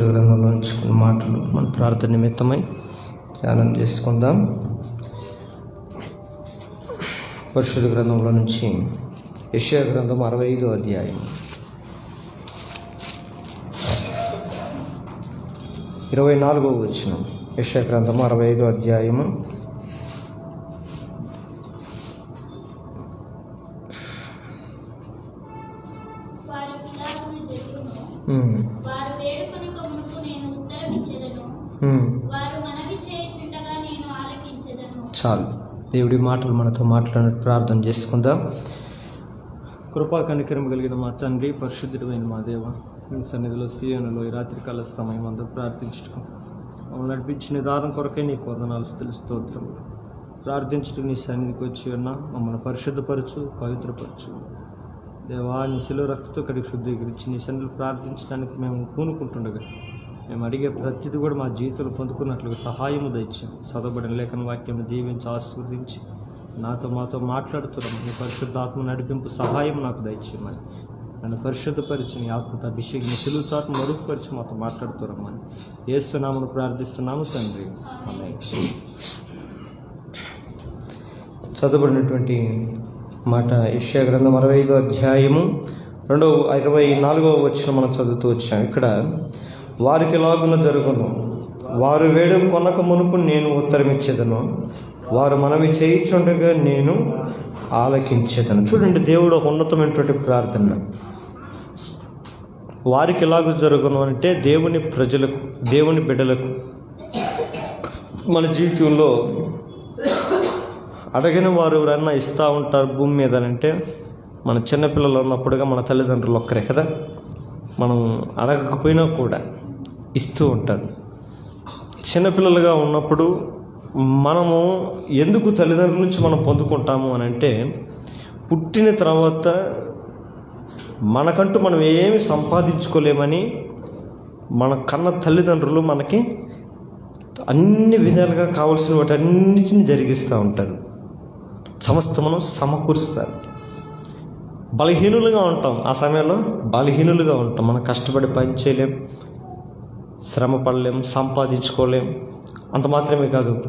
గ్రంథంలో ఉంచుకున్న మాటలు మన ప్రార్థన నిమిత్తమై ధ్యానం చేసుకుందాం. పరిశుద్ధ గ్రంథంలో నుంచి యెషయా గ్రంథం అరవై ఐదో అధ్యాయం. ఇరవై నాలుగో వచ్చిన యెషయా గ్రంథం అరవై ఐదో అధ్యాయము. వారి విలాసము జరుగును ఉమ్, వారు వేడుకొనక మునుపు నేను ఉత్తరమిచ్చెదను ఉమ్. వారు మనవి చేయుచుండగా నేను ఆలకించెదను చాలు. దేవుడి మాటలు మనతో మాట్లాడినట్టు ప్రార్థన చేసుకుందాం. కృపా కనికరం కలిగిన మా తండ్రి పరిశుద్ధుడైన మా దేవ మీ సన్నిధిలో సీయనులో ఈ రాత్రికాల సమయం అంతా ప్రార్థించడం మమ్మల్ని నడిపించిన దారం కొరకే నీకు వందనాలు స్థుతులు ప్రార్థించడం నీ సన్నిధికి వచ్చి ఉన్నా మమ్మల్ని పరిశుద్ధపరచు పవిత్రపరచు. దేవా నీ శిలో రక్తతో కడిగి శుద్ధీకరించి నీ సన్నిధిలో ప్రార్థించడానికి మేము పూనుకుంటుండగా మేము అడిగే ప్రతిది కూడా మా జీవితంలో పొందుకున్నట్లుగా సహాయము దయచాం చదవబడిన లేఖన వాక్యం దీవించి ఆస్వాదించి నాతో మాతో మాట్లాడుతున్నాం నీ పరిశుద్ధాత్మ నడిపింపు సహాయం నాకు దయచేయమని. నన్ను పరిశుద్ధపరిచి నీ ఆత్మతో అభిషేకం సులువు చాటు మరుగుపరిచి మాతో మాట్లాడుతున్నామని. ఏస్తున్నామని ప్రార్థిస్తున్నాము తండ్రి. చదవబడినటువంటి మాట యెషయా గ్రంథం అరవై ఐదో అధ్యాయము రెండవ ఇరవై నాలుగవ వచ్చిన మనం చదువుతూ వచ్చాం. ఇక్కడ వారికి లాగున జరుగును. వారు వేడు కొనక మునుపు నేను ఉత్తరమిచ్చేదను. వారు మనవి చేయించుండగా నేను ఆలకించేదను. చూడండి దేవుడు ఒక ఉన్నతమైనటువంటి ప్రార్థన. వారికి ఎలాగ జరుగును అంటే దేవుని ప్రజలకు దేవుని బిడ్డలకు. మన జీవితంలో అడగని వారు ఎవరన్నా ఇస్తూ ఉంటారు భూమి మీద అంటే మన చిన్నపిల్లలు ఉన్నప్పుడుగా మన తల్లిదండ్రులు ఒక్కరే కదా. మనం అడగకపోయినా కూడా. ఇస్తూ ఉంటారు. చిన్నపిల్లలుగా ఉన్నప్పుడు మనము ఎందుకు తల్లిదండ్రుల నుంచి మనం పొందుకుంటాము అని అంటే పుట్టిన తర్వాత మనకంటూ మనం ఏమి సంపాదించుకోలేమని మన కన్న తల్లిదండ్రులు మనకి అన్ని విధాలుగా కావాల్సిన వాటన్నిటిని జరిగిస్తూ ఉంటారు. సమస్తమును సమకూరుస్తారు. బలహీనులుగా ఉంటాం. ఆ సమయంలో బలహీనులుగా ఉంటాం. మనం కష్టపడి పని చేయలేం. శ్రమ పడలేం సంపాదించుకోలేం. అంత మాత్రమే కాదు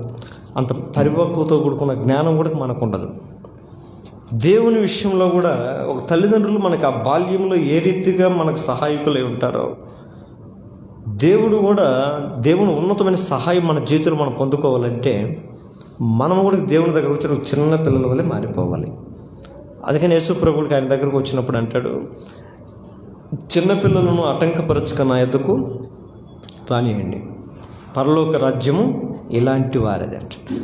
అంత పరిపక్వతో కూడుకున్న జ్ఞానం కూడా మనకు ఉండదు దేవుని విషయంలో కూడా ఒక తల్లిదండ్రులు మనకు ఆ బాల్యంలో ఏ రీతిగా మనకు సహాయకులై ఉంటారో దేవుడు కూడా దేవుని ఉన్నతమైన సహాయం మన జీవితంలో మనం పొందుకోవాలంటే మనం కూడా దేవుని దగ్గర వచ్చిన ఒక చిన్న పిల్లల వల్లే మారిపోవాలి. అందుకని యేసుప్రభుడికి ఆయన దగ్గరకు వచ్చినప్పుడు అంటాడు చిన్నపిల్లలను ఆటంకపరచుక నా ఎద్దకు రానియండి. పరలోక రాజ్యము ఇలాంటి వారిది అంట.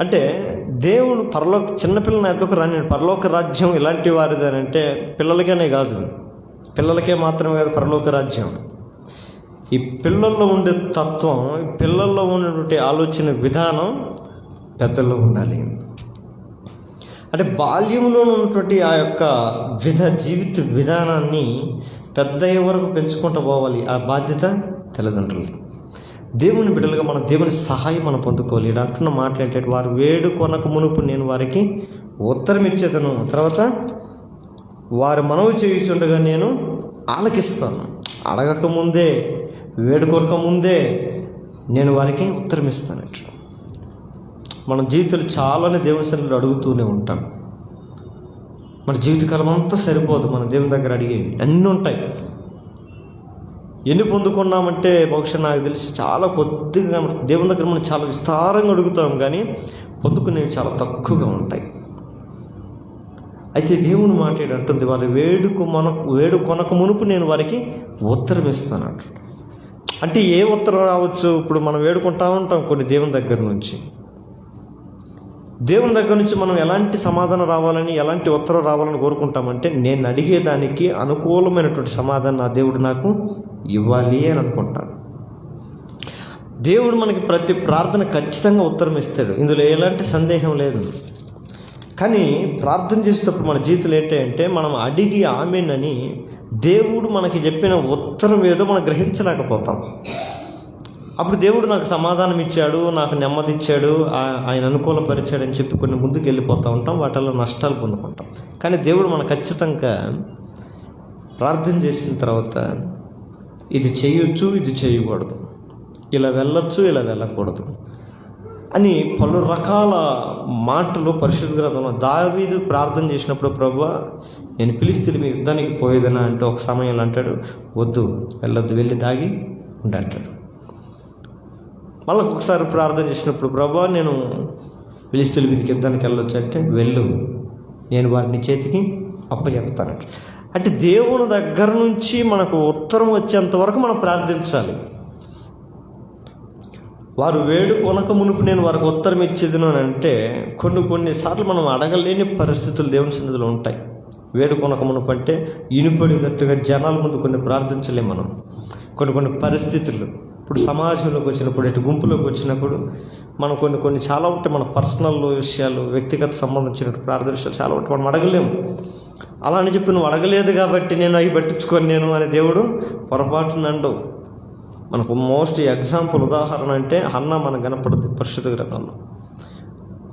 అంటే దేవుడు పరలోక చిన్నపిల్లల ఒక రానియండి. పరలోక రాజ్యం ఇలాంటి వారిది అని అంటే పిల్లలకేనే కాదు. పిల్లలకే మాత్రమే కాదు పరలోక రాజ్యం. ఈ పిల్లల్లో ఉండే తత్వం ఈ పిల్లల్లో ఉన్నటువంటి ఆలోచన విధానం పెద్దల్లో ఉండాలి. అంటే బాల్యంలో ఉన్నటువంటి ఆ యొక్క విధ జీవిత విధానాన్ని పెద్ద వరకు పెంచుకుంటూ పోవాలి. ఆ బాధ్యత తల్లిదండ్రులు. దేవుని బిడ్డలుగా మన దేవుని సహాయం మనం పొందుకోవాలి. అంటున్న మాటలు ఏంటంటే వారు వేడు కొనక మునుపు నేను వారికి ఉత్తరం ఇచ్చేదను. తర్వాత వారు మనవి చేయుచుండగా నేను ఆలకిస్తాను. అడగక ముందే వేడుకొనక ముందే నేను వారికి ఉత్తరం ఇస్తానట మన జీవితాలు చాలానే దేవుని సన్నిధిలో అడుగుతూనే ఉంటాం. మన జీవితకాలం అంతా సరిపోదు. మన దేవుని దగ్గర అడిగేవి అన్నీ ఉంటాయి. ఎన్ని పొందుకున్నామంటే బహుశా నాకు తెలిసి చాలా కొద్దిగా దేవుని దగ్గర మనం చాలా విస్తారంగా అడుగుతాం కానీ పొందుకునేవి చాలా తక్కువగా ఉంటాయి. అయితే దేవుని మాట అంటుంది వారి వేడుకు మనకు వేడు కొనక మునుపు నేను వారికి ఉత్తరం ఇస్తాను అంటే ఏ ఉత్తరం రావచ్చు? ఇప్పుడు మనం వేడుకుంటా ఉంటాం కొన్ని దేవుని దగ్గర నుంచి. దేవుని దగ్గర నుంచి మనం ఎలాంటి సమాధానం రావాలని ఎలాంటి ఉత్తరం రావాలని కోరుకుంటామంటే నేను అడిగేదానికి అనుకూలమైనటువంటి సమాధానం నా దేవుడు నాకు ఇవ్వాలి అని అనుకుంటాను. దేవుడు మనకి ప్రతి ప్రార్థన ఖచ్చితంగా ఉత్తరం ఇస్తాడు. ఇందులో ఎలాంటి సందేహం లేదు. కానీ ప్రార్థన చేసేటప్పుడు మన జీవితంలో ఏంటంటే మనం అడిగి ఆమెనని దేవుడు మనకి చెప్పిన ఉత్తరం ఏదో మనం గ్రహించలేకపోతాం. అప్పుడు దేవుడు నాకు సమాధానం ఇచ్చాడు నాకు నెమ్మది ఇచ్చాడు ఆ- ఆయన అనుకూలపరిచాడు అని చెప్పి కొన్ని ముందుకు వెళ్ళిపోతూ ఉంటాం వాటిల్లో నష్టాలు పొందుకుంటాం. కానీ దేవుడు మన ఖచ్చితంగా ప్రార్థన చేసిన తర్వాత ఇది చేయొచ్చు ఇది చేయకూడదు. ఇలా వెళ్ళొచ్చు ఇలా వెళ్ళకూడదు అని పలు రకాల మాటలు పరిశుద్ధ గ్రంథంలో దావీదు ప్రార్థన చేసినప్పుడు ప్రభు నేను పిలిస్తే మీ యుద్ధానికి పోయేదనా అంటే ఒక సమయంలో అంటాడు వద్దు వెళ్ళొద్దు వెళ్ళి దాగి ఉండి అంటాడు. మళ్ళీ ఒకసారి ప్రార్థన చేసినప్పుడు ప్రభా నేను పిలిస్తులు మీదకి యుద్ధానికి వెళ్ళొచ్చు అంటే వెళ్ళు. నేను వారిని చేతికి అప్పచెప్తానంట అంటే దేవుని దగ్గర నుంచి మనకు ఉత్తరం వచ్చేంత వరకు మనం ప్రార్థించాలి. వారు వేడు కొనక మునుపు నేను వారికి ఉత్తరం ఇచ్చేదిను అని అంటే కొన్ని కొన్నిసార్లు మనం అడగలేని పరిస్థితులు దేవుని సన్నిధిలో ఉంటాయి. వేడు కొనక మునుపు అంటే ఇనుపడినట్టుగా జనాల ముందు కొన్ని ప్రార్థించలేం మనం. కొన్ని కొన్ని పరిస్థితులు. ఇప్పుడు సమాజంలోకి వచ్చినప్పుడు ఇటు గుంపులోకి వచ్చినప్పుడు మనం కొన్ని కొన్ని చాలా ఉంటాయి మన పర్సనల్ విషయాలు వ్యక్తిగత సంబంధించిన ప్రార్థన విషయాలు చాలా ఉంటాయి మనం అడగలేము. అలా అని చెప్పి నువ్వు అడగలేదు కాబట్టి నేను అవి పట్టించుకొని నేను అనే దేవుడు పొరపాటు అండవు మనకు మోస్ట్ ఎగ్జాంపుల్ ఉదాహరణ అంటే అన్న మనకు కనపడుతుంది పరిశుద్ధ గ్రంథంలో.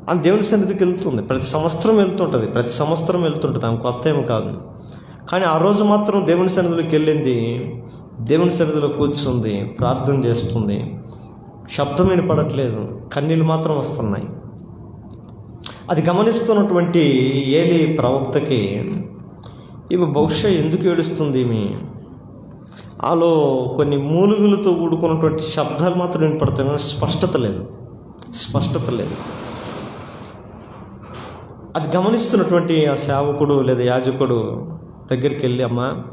ఆ దేవుని సన్నిధికి వెళ్తుంది. ప్రతి సంవత్సరం వెళ్తుంటుంది. ప్రతి సంవత్సరం వెళ్తుంటుంది. ఆమె కొత్త ఏమి కాదు. కానీ ఆ రోజు మాత్రం దేవుని సన్నిధిలోకి వెళ్ళింది దేవుని సన్నిధిలో కూర్చుంది ప్రార్థన చేస్తుంది. శబ్దం వినపడట్లేదు. కన్నీళ్ళు మాత్రం వస్తున్నాయి. అది గమనిస్తున్నటువంటి ఏలి ప్రవక్తకి ఈమె బహుశా ఎందుకు ఏడుస్తుంది ఈమె ఆలో కొన్ని మూలుగులతో కూడుకున్నటువంటి శబ్దాలు మాత్రం వినపడతాయి. కానీ స్పష్టత లేదు. స్పష్టత లేదు. అది గమనిస్తున్నటువంటి ఆ సేవకుడు లేదా యాజకుడు దగ్గరికి వెళ్ళి అమ్మా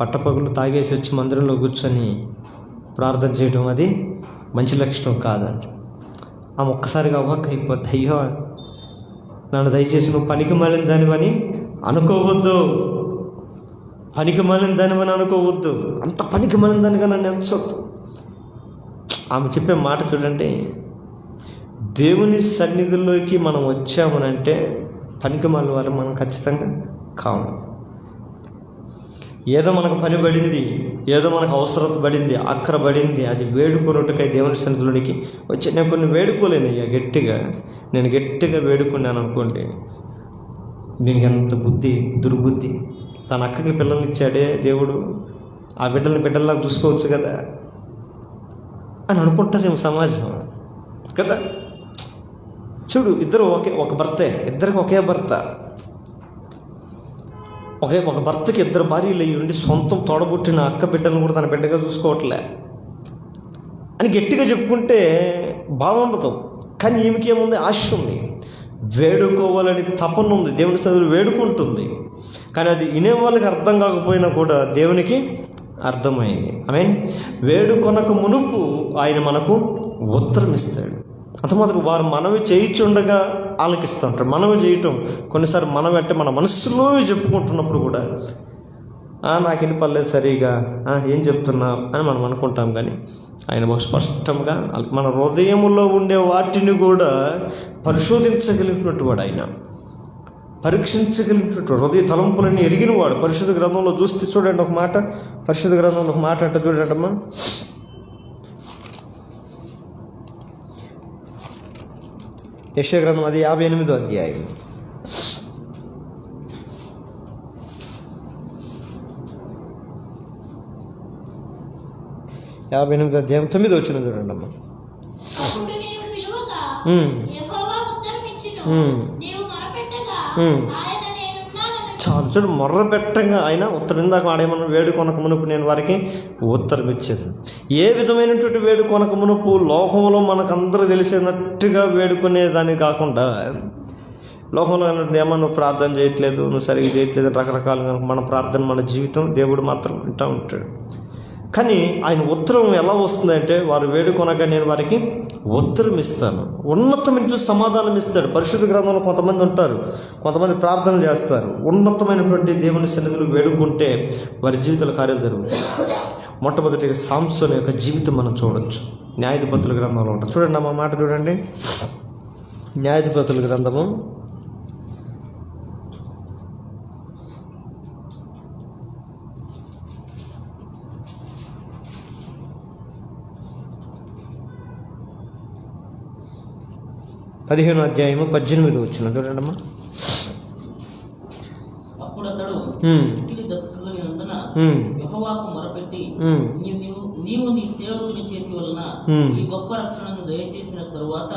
పట్టపగులు తాగేసి వచ్చి మందిరంలో కూర్చొని ప్రార్థన చేయడం అది మంచి లక్షణం కాదంట. ఆమె ఒక్కసారిగా అవ్వక అయిపోద్ది. అయ్యో నన్ను దయచేసి నువ్వు పనికి మాలిన దానివని అనుకోవద్దు. పనికి మాలిన దానివని అనుకోవద్దు. అంత పనికి మాలిన దానిగా నన్ను ఎంచొద్దు. ఆమె చెప్పే మాట చూడండి. దేవుని సన్నిధిలోకి మనం వచ్చామనంటే పనికి మాలిన వాళ్ళు మనం ఖచ్చితంగా కాము. ఏదో మనకు పని పడింది ఏదో మనకు అవసరం పడింది అక్కర పడింది అది వేడుకున్నట్టుకై దేవుని సన్నిధిలోనికి వచ్చి నేను కొన్ని వేడుకోలేను అయ్యా గట్టిగా. నేను గట్టిగా వేడుకున్నాను అనుకోండి దీనికి ఎంత బుద్ధి దుర్బుద్ధి. తన అక్కకి పిల్లల్ని ఇచ్చాడే దేవుడు ఆ బిడ్డల్ని బిడ్డల్లా చూసుకోవచ్చు కదా అని అనుకుంటారేమో సమాజం కదా? చూడు ఇద్దరు ఒకే ఒక భర్తే ఇద్దరికి ఒకే భర్త. ఒకే ఒక భర్తకి ఇద్దరు భార్యలు అయ్యి ఉండి సొంతం తోడబుట్టిన అక్క బిడ్డలను కూడా తన బిడ్డగా చూసుకోవట్లే. అని గట్టిగా చెప్పుకుంటే బాగుండదు కానీ ఈమెకి ఏముంది? ఆశ ఉంది. వేడుకోవాలని తపన ఉంది. దేవుని చదువులు వేడుకుంటుంది. కానీ అది వినే వాళ్ళకి అర్థం కాకపోయినా కూడా దేవునికి అర్థమైంది ఐ మీన్ వేడుకొనక మునుపు ఆయన మనకు ఉత్తరం ఇస్తాడు అంత మాత్రం వారు మనవి చేయిచుండగా ఆలకిస్తూ ఉంటారు మనమే చేయటం కొన్నిసార్లు మనం అంటే మన మనసులో చెప్పుకుంటున్నప్పుడు కూడా "ఆ, నాకు వినపడలేదు సరిగా. "ఆ, ఏం చెప్తున్నా? అని మనం అనుకుంటాం కానీ ఆయన బహు స్పష్టంగా మన హృదయంలో ఉండే వాటిని కూడా పరిశోధించగలిగినట్టు వాడు ఆయన. పరీక్షించగలిగినట్టు హృదయ తలంపులని ఎరిగిన వాడు పరిశుద్ధ గ్రంథంలో చూస్తే చూడండి ఒక మాట పరిశుద్ధ గ్రంథంలో ఒక మాట అంటే చూడండి అమ్మా యశ గ్రంథం అది యాభై ఎనిమిదో అధ్యాయం. యాభై ఎనిమిది అధ్యాయం తొమ్మిది వచ్చిన చూడండి అమ్మ. చాలు చూడు మొర్ర పెట్టంగా ఆయన ఉత్తరం ఇందాక ఆడేమన్నా వేడు కొనక మునుపు నేను వారికి ఉత్తరం ఇచ్చేది. ఏ విధమైనటువంటి వేడుకొనక మునుపు లోకంలో మనకందరూ తెలిసినట్టుగా వేడుకునేదాన్ని కాకుండా లోకంలో అన్నట్టు ఏమో నువ్వు ప్రార్థన చేయట్లేదు నువ్వు సరిగ్గా చేయట్లేదు రకరకాలుగా మన ప్రార్థన మన జీవితం దేవుడు మాత్రం వింటూ ఉంటాడు. కానీ ఆయన ఉత్తరం ఎలా వస్తుందంటే వారు వేడుకొనగా నేను వారికి ఉత్తరం ఇస్తాను. ఉన్నతమైన సమాధానం ఇస్తాడు. పరిశుద్ధ గ్రంథంలో కొంతమంది ఉంటారు కొంతమంది ప్రార్థన చేస్తారు. ఉన్నతమైనటువంటి దేవుని సన్నిధులు వేడుకుంటే వారి జీవితాల కార్యం జరుగుతుంది మొట్టమొదటిగా సాంసోన్ యొక్క జీవితం మనం చూడొచ్చు. న్యాయాధిపతుల గ్రంథంలో ఉంటుంది. చూడండి అమ్మ మాట చూడండి. న్యాయాధిపతుల గ్రంథము. పదిహేను అధ్యాయము పద్దెనిమిది వచ్చిన చూడండమ్మా అప్పుడు యెహోవాకు మొరపెట్టి నీవు నీ సేవకుని చేతి వలన. ఈ గొప్ప రక్షణను దయచేసిన తరువాత.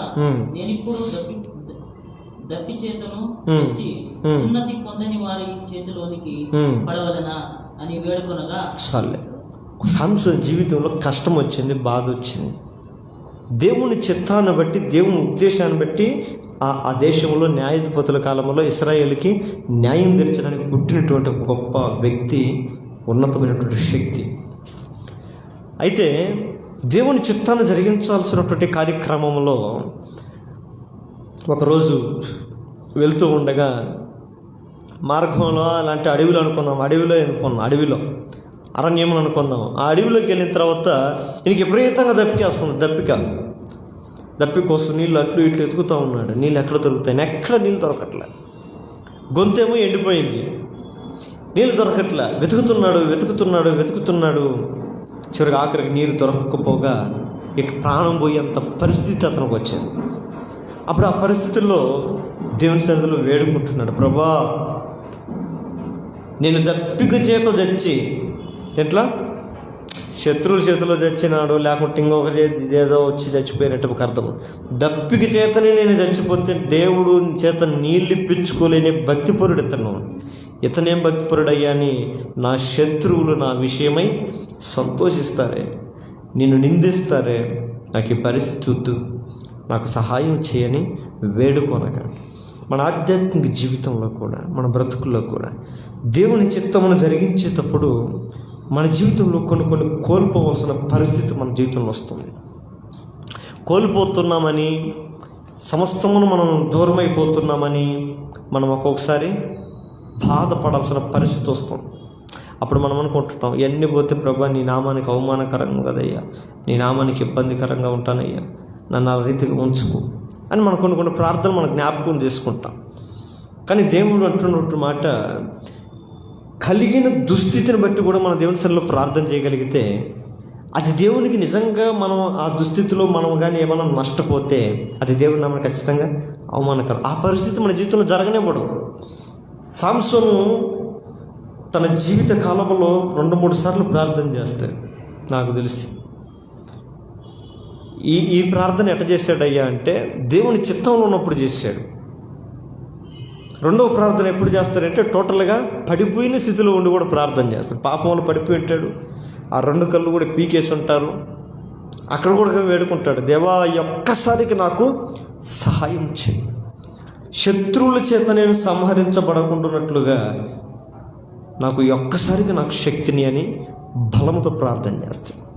నేను ఇప్పుడు దప్పి దప్పి చేతను Hmm. ఉన్నతి పొందని వారి చేతిలోనికి. పడవలనా అని వేడుకొనగా చాలే సాంసన్ జీవితంలో కష్టం వచ్చింది బాధ వచ్చింది దేవుని చిత్తాన్ని బట్టి దేవుని ఉద్దేశాన్ని బట్టి ఆ ఆ దేశంలో న్యాయాధిపతుల కాలంలో ఇస్రాయేల్కి న్యాయం తీర్చడానికి పుట్టినటువంటి గొప్ప వ్యక్తి ఉన్నతమైనటువంటి శక్తి. అయితే దేవుని చిత్తాన్ని జరిగించాల్సినటువంటి కార్యక్రమంలో ఒకరోజు వెళ్తూ ఉండగా మార్గంలో అలాంటి అడవిలో అనుకున్నాం అడవిలో అనుకున్నాం అడవిలో అరణ్యం అనుకుందాం ఆ అడవిలోకి వెళ్ళిన తర్వాత ఈయనకి విపరీతంగా దప్పికేస్తుంది దప్పిక. దప్పి కోసం నీళ్ళు అట్లు ఇట్లు ఎతుకుతూ ఉన్నాడు. నీళ్ళు ఎక్కడ దొరుకుతాయి? ఎక్కడ నీళ్ళు దొరకట్లే. గొంతేమో ఎండిపోయింది. నీళ్ళు దొరకట్లే. వెతుకుతున్నాడు వెతుకుతున్నాడు వెతుకుతున్నాడు. చివరికి ఆఖరికి నీరు దొరకకపోగా ఇక ప్రాణం పోయేంత పరిస్థితి అతనికి వచ్చింది. అప్పుడు ఆ పరిస్థితుల్లో దేవుని సన్నిధిలో వేడుకుంటున్నాడు. ప్రభా నేను దప్పిక చేత చచ్చి ఎట్లా? శత్రువుల చేతిలో చచ్చినాడు లేకుంటే ఇంకొక ఏదో వచ్చి చచ్చిపోయినట్టు ఒక అర్థం దప్పిక చేతనే నేను చచ్చిపోతే దేవుడు చేత నీళ్ళు ఇప్పించుకోలేని భక్తిపరుడు ఇతను. ఇతనేం భక్తిపరుడయ్యా అని నా శత్రువులు నా విషయమై సంతోషిస్తారే నిన్ను నిందిస్తారే నాకు ఈ పరిస్థితి వద్దు. నాకు సహాయం చేయని వేడుకొనగా మన ఆధ్యాత్మిక జీవితంలో కూడా మన బ్రతుకుల్లో కూడా దేవుని చిత్తమును జరిగించేటప్పుడు మన జీవితంలో కొన్ని కొన్ని కోల్పోవలసిన పరిస్థితి మన జీవితంలో వస్తుంది. కోల్పోతున్నామని సమస్తమును మనం దూరమైపోతున్నామని మనం ఒక్కొక్కసారి బాధపడాల్సిన పరిస్థితి వస్తుంది. అప్పుడు మనం అనుకుంటున్నాం ఎన్ని పోతే ప్రభా నీ నామానికి అవమానకరంగా కదయ్యా నీ నామానికి ఇబ్బందికరంగా ఉంటానయ్యా నన్ను ఆ రీతిగా ఉంచుకో. అని మనం కొన్ని కొన్ని ప్రార్థన మనం జ్ఞాపకం చేసుకుంటాం. కానీ దేవుడు అంటున్నట్టు మాట కలిగిన దుస్థితిని బట్టి కూడా మన దేవుని సరిలో ప్రార్థన చేయగలిగితే అది దేవునికి నిజంగా మనం ఆ దుస్థితిలో మనం కానీ ఏమైనా నష్టపోతే అది దేవుడు నామని ఖచ్చితంగా అవమానకరం. ఆ పరిస్థితి మన జీవితంలో జరగనివ్వడు సాంసోను తన జీవిత కాలంలో రెండు మూడు సార్లు ప్రార్థన చేస్తాడు. నాకు తెలిసి. ఈ ఈ ప్రార్థన ఎట్ట చేశాడయ్యా అంటే దేవుని చిత్తంలో ఉన్నప్పుడు చేశాడు. రెండవ ప్రార్థన ఎప్పుడు చేస్తారంటే టోటల్గా పడిపోయిన స్థితిలో ఉండి కూడా ప్రార్థన చేస్తాడు. పాపం పడిపోయి ఉంటాడు. ఆ రెండు కళ్ళు కూడా పీకేసి ఉంటారు. అక్కడ కూడా వేడుకుంటాడు. దేవా ఈ ఒక్కసారికి నాకు సహాయం చేయి. శత్రువుల చేత నేను సంహరించబడకుంటున్నట్లుగా నాకు ఈ ఒక్కసారికి నాకు శక్తిని అని బలముతో ప్రార్థన చేస్తాను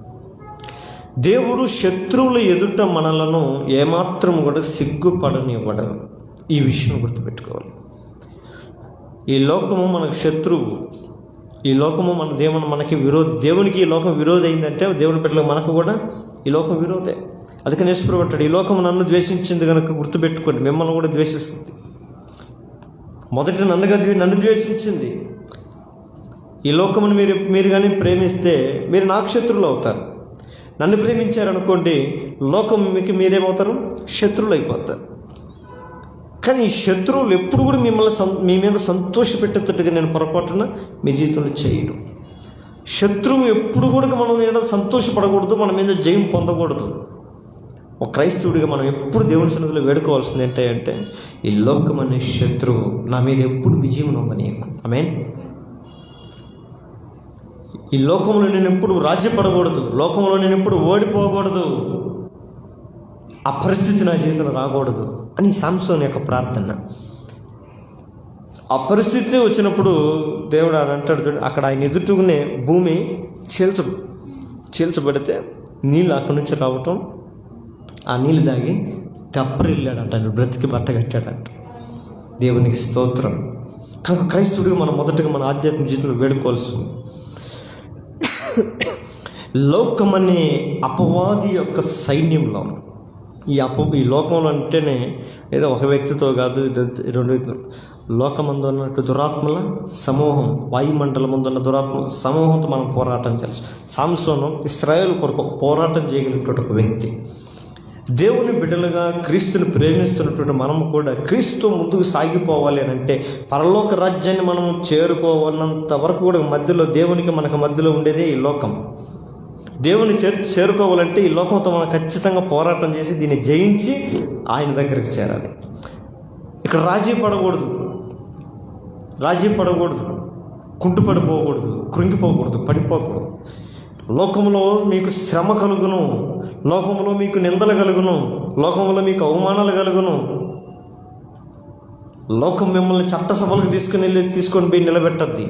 దేవుడు శత్రువుల ఎదుట మనలను ఏమాత్రం కూడా సిగ్గుపడనివ్వడం. ఈ విషయం గుర్తుపెట్టుకోవాలి. ఈ లోకము మనకు శత్రువు. ఈ లోకము మన దేవుని మనకి విరోధి దేవునికి ఈ లోకం విరోధి అయిందంటే దేవుని బిడ్డలకు మనకు కూడా ఈ లోకం విరోధే. అందుకని నేర్చుకోబట్టాడు ఈ లోకం నన్ను ద్వేషించింది కనుక గుర్తుపెట్టుకోండి మిమ్మల్ని కూడా ద్వేషిస్తుంది. మొదటి నన్నుగా నన్ను ద్వేషించింది. ఈ లోకమును మీరు మీరు కానీ ప్రేమిస్తే మీరు నాకు శత్రువులు అవుతారు. నన్ను ప్రేమించారనుకోండి లోకం మీకు మీరేమవుతారు? శత్రువులు అయిపోతారు. కానీ ఈ శత్రువులు ఎప్పుడు కూడా మిమ్మల్ని సం మీ మీద సంతోషపెట్టేటట్టుగా నేను పొరపాటున మీ జీవితంలో చేయడం శత్రువు ఎప్పుడు కూడా మనం మీద సంతోషపడకూడదు మన మీద జయం పొందకూడదు. ఒక క్రైస్తవుడిగా మనం ఎప్పుడు దేవుని సన్నిధిలో వేడుకోవాల్సింది ఏంటంటే ఈ లోకం అనే శత్రువు నా మీద ఎప్పుడు విజయం నమ్మనీయకు ఆమెన్? ఈ లోకంలో నేను ఎప్పుడు రాజ్యపడకూడదు లోకంలో నేను ఎప్పుడు ఓడిపోకూడదు ఆ పరిస్థితి నా జీవితంలో రాకూడదు అని శాంసోన్ యొక్క ప్రార్థన. ఆ పరిస్థితి వచ్చినప్పుడు దేవుడు అని అంటాడు అక్కడ ఆయన ఎదుర్కొనే భూమి చీల్చ చీల్చబడితే నీళ్ళు అక్కడి నుంచి రావటం ఆ నీళ్ళు తాగి తెప్పరిల్లాడంట ఆయన బ్రతికి బట్ట కట్టాడంట దేవునికి స్తోత్రం. కనుక క్రైస్తవుడిగా మనం మొదటగా మన ఆధ్యాత్మిక జీవితంలో వేడుకోవాల్సింది. లోకమనే అపవాది యొక్క సైన్యంలో ఈ అప ఈ లోకంలో అంటేనే ఏదో ఒక వ్యక్తితో కాదు రెండు వ్యక్తులు. లోకమందు ఉన్నట్టు దురాత్మల సమూహం వాయుమండలం ముందున్న దురాత్మల సమూహంతో మనం పోరాటం చేయాలి సాంసోను ఇస్రాయేల్ కొరకు పోరాటం చేయగలిగినటువంటి ఒక వ్యక్తి. దేవుని బిడ్డలుగా క్రీస్తుని ప్రేమిస్తున్నటువంటి మనము కూడా క్రీస్తుతో ముందుకు సాగిపోవాలి అని అంటే పరలోక రాజ్యాన్ని మనం చేరుకోవన్నంత వరకు కూడా మధ్యలో దేవునికి మనకు మధ్యలో ఉండేదే ఈ లోకం. దేవుని చేరు చేరుకోవాలంటే ఈ లోకంతో మనం ఖచ్చితంగా పోరాటం చేసి దీన్ని జయించి ఆయన దగ్గరికి చేరాలి. ఇక్కడ రాజీ పడకూడదు. రాజీ పడకూడదు. కుంటుపడిపోకూడదు కృంగిపోకూడదు. పడిపోకూడదు. లోకంలో మీకు శ్రమ కలుగును. లోకంలో మీకు నిందలు కలుగును లోకంలో మీకు అవమానాలు కలుగును. లోకం మిమ్మల్ని చట్టసభలకు తీసుకుని వెళ్ళి తీసుకొని పోయి నిలబెట్టద్ది.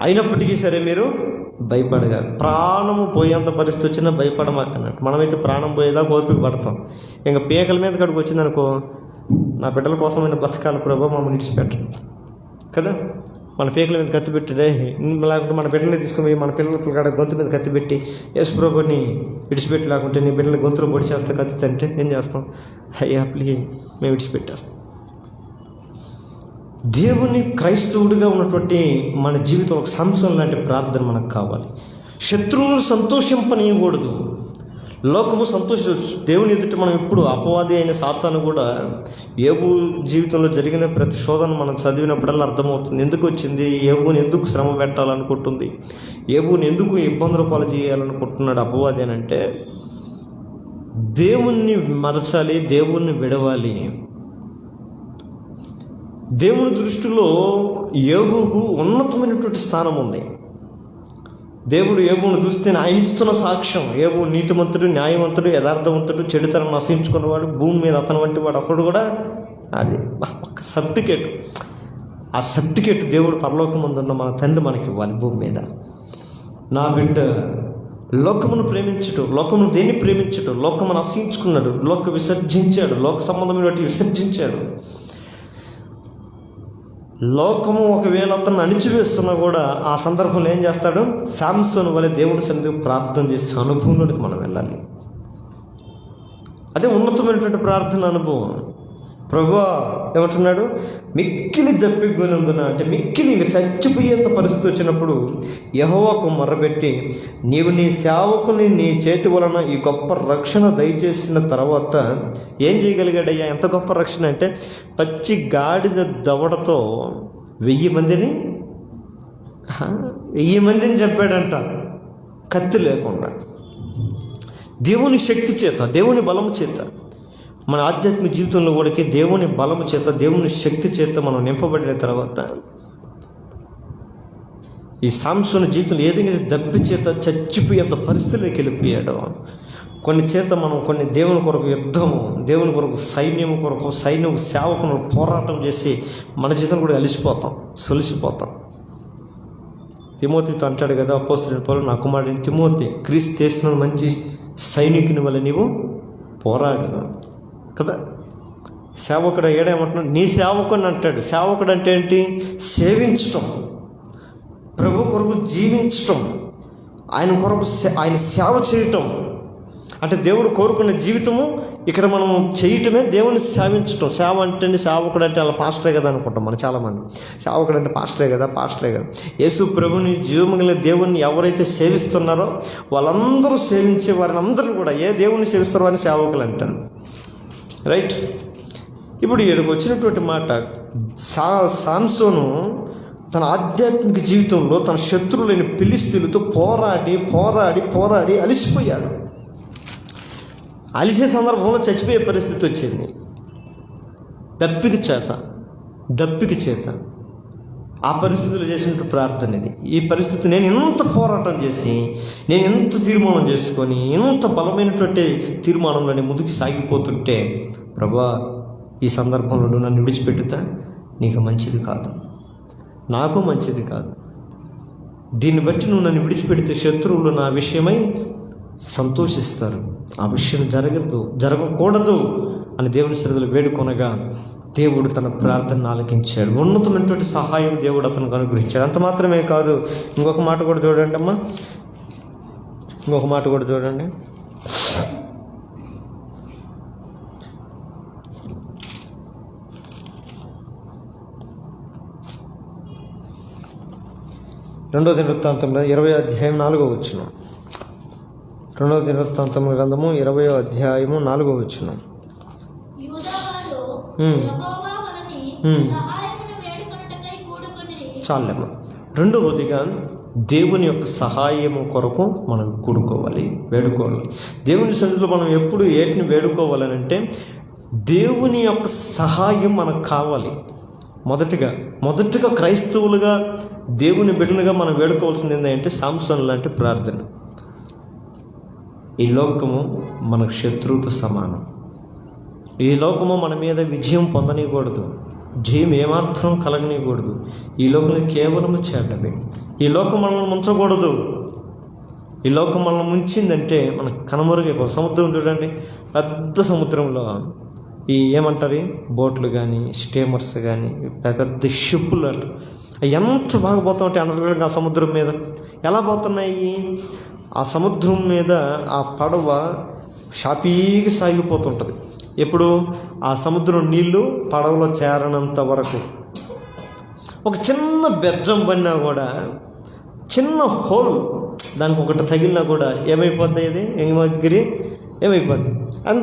అయినప్పటికీ సరే మీరు భయపడగా ప్రాణము పోయేంత పరిస్థితి వచ్చినా భయపడమాకన్నట్టు మనమైతే ప్రాణం పోయేదాకా ఓపిక పడతాం. ఇంకా పీకల మీద కడుకు వచ్చిందనుకో నా బిడ్డల కోసమైన బ్రతకాల ప్రభావ మమ్మల్ని విడిచిపెట్టరు కదా? మన పీకల మీద కత్తి పెట్టడే లేకుంటే మన బిడ్డలు తీసుకుని మన పిల్లల కాడ గొంతు మీద కత్తి పెట్టి యేసుప్రభుని విడిచిపెట్టి లేకుంటే నీ బిడ్డల గొంతులో పొడి చేస్తే కత్తి అంటే ఏం చేస్తాం? అయ్యా ప్లీజ్ మేము విడిచిపెట్టేస్తాం. దేవుని క్రైస్తవుడిగా ఉన్నటువంటి మన జీవితంలో ఒక సంసం లాంటి ప్రార్థన మనకు కావాలి. శత్రువులు సంతోషింపనీయకూడదు. లోకము సంతోష దేవుని ఎదుట మనం ఎప్పుడు అపవాది అయిన సాతాను కూడా ఏబు జీవితంలో జరిగిన ప్రతి శోధన మనం చదివినప్పుడల్లా అర్థమవుతుంది. ఎందుకు వచ్చింది? ఏబుని ఎందుకు శ్రమ పెట్టాలనుకుంటుంది? ఏబుని ఎందుకు ఇబ్బందుల పాలు చేయాలనుకుంటున్నాడు అపవాది అని అంటే దేవుణ్ణి మరచాలి దేవుణ్ణి విడవాలి. దేవుని దృష్టిలో ఏబుకు ఉన్నతమైనటువంటి స్థానం ఉంది. దేవుడు ఏబును చూస్తే ఆయన ఇస్తున్న సాక్ష్యం. ఏబు నీతిమంతుడు న్యాయవంతుడు యథార్థవంతుడు చెడుతనం నశించుకున్నవాడు భూమి మీద అతను వంటి వాడు అప్పుడు కూడా అది ఒక సర్టిఫికేట్ ఆ సర్టిఫికేట్ దేవుడు పరలోకమందున్న మన తండ్రి మనకి ఇవ్వాలి భూమి మీద. నా బిడ్డ లోకమును ప్రేమించడు లోకమును దేన్ని ప్రేమించడు లోకమును అసహించుకున్నాడు లోక విసర్జించాడు లోక సంబంధమైన వాటి విసర్జించాడు. లోకము ఒకవేళ అతను అణిచివేస్తున్నా కూడా ఆ సందర్భంలో ఏం చేస్తాడు? శాంసన్ వలె దేవుడి సన్నిధికి ప్రార్థన చేసే అనుభవంలోనికి మనం వెళ్ళాలి. అదే ఉన్నతమైనటువంటి ప్రార్థన అనుభవం. ప్రభా ఏమంటున్నాడు? మిక్కిలి దప్పిగొనందున అంటే మిక్కిలి ఇంక చచ్చిపోయేంత పరిస్థితి వచ్చినప్పుడు యహోవాకు మొర్రబెట్టి నీవు నీ సేవకుని నీ చేతి వలన ఈ గొప్ప రక్షణ దయచేసిన తర్వాత ఏం చేయగలిగాడయ్యా? ఎంత గొప్ప రక్షణ అంటే పచ్చి గాడిద దవడతో వెయ్యి మందిని వెయ్యి మందిని చెప్పాడంట కత్తి లేకుండా. దేవుని శక్తి చేత దేవుని బలము చేత. మన ఆధ్యాత్మిక జీవితంలో కూడా దేవుని బలము చేత దేవుని శక్తి చేత మనం నింపబడిన తర్వాత ఈ సాంసోన జీవితంలో ఏదైనా దెబ్బ చేత చచ్చిపోయేంత పరిస్థితిలోకి వెళ్ళిపోయాడు కొన్ని చేత మనం కొన్ని దేవుని కొరకు యుద్ధము దేవుని కొరకు సైన్యం కొరకు సైన్యం సేవకును పోరాటం చేసి మన జీవితం కూడా అలిసిపోతాం సొలిసిపోతాం. తిమోతితో అంటాడు కదా అపోస్తున్న పౌరులు నా కుమారుడిని తిమోతి క్రీస్తు చేసిన మంచి సైనికుని వల్ల నీవు పోరాడు కదా? సేవకుడు ఏడేమంటున్నాడు? నీ సేవకుని అంటాడు. సేవకుడు అంటే ఏంటి? సేవించటం. ప్రభు కొరకు జీవించటం. ఆయన కొరకు సే- ఆయన సేవ చేయటం. అంటే దేవుడు కోరుకున్న జీవితము ఇక్కడ మనం చేయటమే దేవుని సేవించటం. సేవ అంటే సేవకుడు అంటే అలా పాస్టరే కదా అనుకుంటాం మనం చాలామంది. సేవకుడు అంటే పాస్టరే కదా పాస్టరే కదా. యేసు ప్రభుని జీవమిగిలిన దేవుని ఎవరైతే సేవిస్తున్నారో వాళ్ళందరూ సేవించే వారిని అందరూ కూడా ఏ దేవుని సేవిస్తారో వారిని సేవకులు అంటారు. రైట్ ఇప్పుడు ఇక్కడికి వచ్చినటువంటి మాట సా సాంసోను తన ఆధ్యాత్మిక జీవితంలో తన శత్రువులైన పిలిస్తులతో పోరాడి పోరాడి పోరాడి అలిసిపోయాడు. అలిసే సందర్భంలో చచ్చిపోయే పరిస్థితి వచ్చింది. దప్పిక చేత దప్పిక చేత. ఆ పరిస్థితులు చేసినట్టు ప్రార్థన ఇది. ఈ పరిస్థితి నేను ఎంత పోరాటం చేసి నేను ఎంత తీర్మానం చేసుకొని ఎంత బలమైనటువంటి తీర్మానంలో నేను ముందుకు సాగిపోతుంటే ప్రభా ఈ సందర్భంలో నువ్వు నన్ను విడిచిపెట్టుతా నీకు మంచిది కాదు. నాకు మంచిది కాదు. దీన్ని బట్టి నువ్వు నన్ను విడిచిపెడితే శత్రువులు నా విషయమై సంతోషిస్తారు. ఆ విషయం జరగద్దు జరగకూడదు అని దేవుని శ్రద్ధలు వేడుకొనగా దేవుడు తన ప్రార్థన ఆలకించాడు. ఉన్నతమైనటువంటి సహాయం దేవుడు అతనికి అనుగ్రహించాడు. అంత మాత్రమే కాదు ఇంకొక మాట కూడా చూడండి అమ్మా. ఇంకొక మాట కూడా చూడండి. రెండో దినవృత్తాంతంలో ఇరవై అధ్యాయం నాలుగో వచ్చిన రెండవ దినవృత్తాంతం గ్రంథము ఇరవయో అధ్యాయము నాలుగో వచ్చినాం చాలేము రెండవదిగా దేవుని యొక్క సహాయము కొరకు మనం కూడుకోవాలి వేడుకోవాలి. దేవుని సన్నిధిలో మనం ఎప్పుడు ఏటిని వేడుకోవాలని అంటే దేవుని యొక్క సహాయం మనకు కావాలి. మొదటిగా మొదటిగా క్రైస్తవులుగా దేవుని బిడ్డలుగా మనం వేడుకోవాల్సింది ఏంటంటే సాంసన్ లాంటి ప్రార్థన. ఈ లోకము మనకు శత్రువుతో సమానం. ఈ లోకము మన మీద విజయం పొందనీయకూడదు. జయం ఏమాత్రం కలగనీయకూడదు. ఈ లోకం కేవలం చేటమే ఈ లోకం మనల్ని ముంచకూడదు. ఈ లోకం మనల్ని ముంచిందంటే మనకు కనుమరుగైపోతుంది సముద్రం చూడండి పెద్ద సముద్రంలో ఈ ఏమంటారు? బోట్లు కానీ స్టీమర్స్ కానీ పెద్ద పెద్ద షిప్పులు అంట. ఎంత బాగా పోతా ఉంటాయి ఆ సముద్రం మీద. ఎలా పోతున్నాయి? ఆ సముద్రం మీద ఆ పడవ షాపీకి సాగిపోతుంటుంది. ఎప్పుడు? ఆ సముద్రం నీళ్ళు పడవలో చేరనంత వరకు. ఒక చిన్న బెర్జం పడినా కూడా చిన్న హోల్ దానికి ఒకటి తగిలినా కూడా ఏమైపోద్ది ఇది? ఏమైపోద్ది ఏమైపోద్ది? అంత